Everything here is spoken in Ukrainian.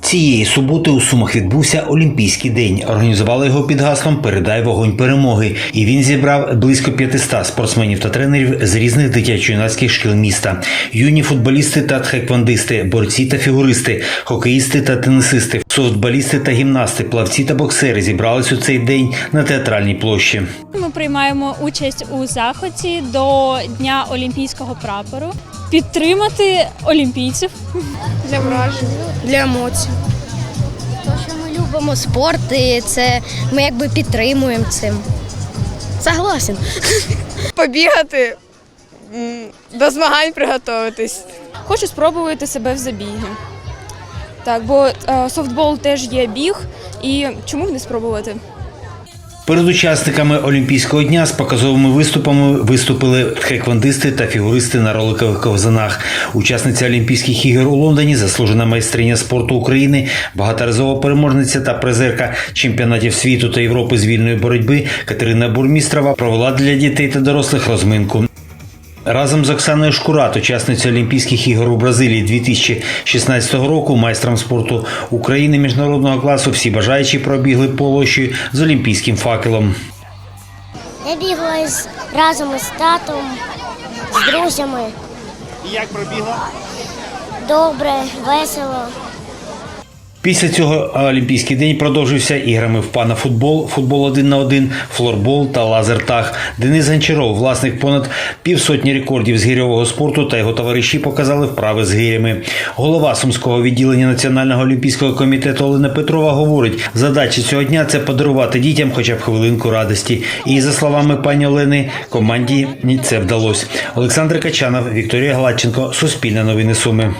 Цієї суботи у Сумах відбувся Олімпійський день. Організували його під гаслом Передай вогонь перемоги. І він зібрав близько 500 спортсменів та тренерів з різних дитячо-юнацьких шкіл міста. Юні футболісти та тхеквондисти, борці та фігуристи, хокеїсти та тенісисти, софтболісти та гімнасти, плавці та боксери зібрались у цей день на театральній площі. Ми приймаємо участь у заході до Дня Олімпійського прапору. Підтримати олімпійців. Для вражень, для емоцій. То, що ми любимо спорт, і це ми якби підтримуємо цим. Согласен. Побігати, до змагань приготуватись. Хочу спробувати себе в забігі. Так, бо е, софтбол теж є біг, і чому б не спробувати? Перед учасниками Олімпійського дня з показовими виступами виступили тхеквондисти та фігуристи на роликових ковзанах. Учасниця Олімпійських ігор у Лондоні, заслужена майстриня спорту України, багаторазова переможниця та призерка чемпіонатів світу та Європи з вільної боротьби Катерина Бурмістрова провела для дітей та дорослих розминку. Разом з Оксаною Шкурат, учасницею Олімпійських ігор у Бразилії 2016 року, майстром спорту України міжнародного класу, всі бажаючі пробігли площею з олімпійським факелом. Я бігла з, разом із татом, з друзями. І як пробігла? Добре, весело. Після цього Олімпійський день продовжився іграми в панафутбол, футбол один на один, флорбол та лазертаг. Денис Гончаров, власник понад півсотні рекордів з гірьового спорту та його товариші показали вправи з гирями. Голова сумського відділення Національного олімпійського комітету Олена Петрова говорить, задача цього дня це подарувати дітям хоча б хвилинку радості. І за словами пані Олени, команді це вдалося. Олександр Качанов, Вікторія Гладченко, Суспільне новини Суми.